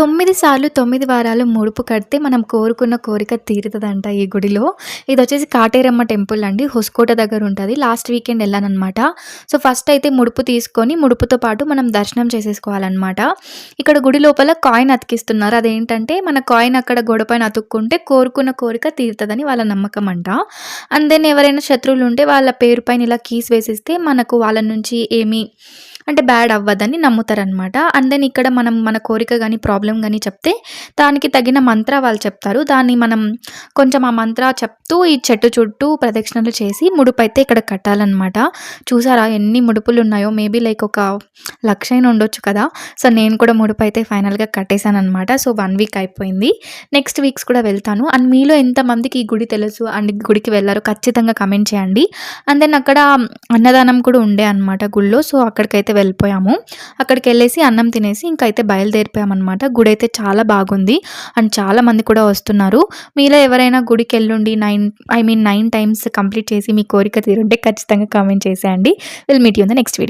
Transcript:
తొమ్మిది సార్లు తొమ్మిది వారాలు ముడుపు కడితే మనం కోరుకున్న కోరిక తీరుతుందంట ఈ గుడిలో. ఇది వచ్చేసి కాటేరమ్మ టెంపుల్ అండి. హొస్కోట దగ్గర ఉంటుంది. లాస్ట్ వీకెండ్ వెళ్ళానమాట సో ఫస్ట్ అయితే ముడుపు తీసుకొని ముడుపుతో పాటు మనం దర్శనం చేసేసుకోవాలన్నమాట. ఇక్కడ గుడి లోపల కాయిన్ అతికిస్తున్నారు. అదేంటంటే మన కాయిన్ అక్కడ గొడపైన అతుక్కుంటే కోరుకున్న కోరిక తీరుతుందని వాళ్ళ నమ్మకం అంట. అండ్ దెన్ ఎవరైనా శత్రువులు ఉంటే వాళ్ళ పేరు పైన ఇలా కీస్ వేసిస్తే మనకు వాళ్ళ నుంచి ఏమీ అంటే బ్యాడ్ అవ్వదని నమ్ముతారనమాట అండ్ దెన్ ఇక్కడ మనం మన కోరిక కానీ ప్రాబ్లం కానీ చెప్తే దానికి తగిన మంత్ర వాళ్ళు చెప్తారు. దాన్ని మనం కొంచెం ఆ మంత్ర చెప్తూ ఈ చెట్టు చుట్టూ ప్రదక్షిణలు చేసి ముడుపు అయితే ఇక్కడ కట్టాలన్నమాట. చూసారా ఎన్ని ముడుపులు ఉన్నాయో మేబీ లైక్ ఒక లక్ష అయినా ఉండొచ్చు కదా. సో నేను కూడా ముడుపు అయితే ఫైనల్గా కట్టేశాను అనమాట సో వన్ వీక్ అయిపోయింది. నెక్స్ట్ వీక్స్ కూడా వెళ్తాను. అండ్ మీలో ఎంతమందికి ఈ గుడి తెలుసు? అండ్ గుడికి వెళ్ళారో ఖచ్చితంగా కమెంట్ చేయండి. అండ్ దెన్ అక్కడ అన్నదానం కూడా ఉండే అనమాట గుళ్ళో. సో అక్కడికైతే వెళ్ళిపోయాము. అక్కడికి వెళ్ళేసి అన్నం తినేసి ఇంకైతే బయలుదేరిపోయామన్నమాట. గుడి అయితే చాలా బాగుంది. అండ్ చాలా మంది కూడా వస్తున్నారు. మీలో ఎవరైనా గుడికి వెళ్ళుండి nine I mean nine times complete చేసి మీ కోరిక తీరుంటే ఖచ్చితంగా కామెంట్ చేసేయండి. Will meet you the next video.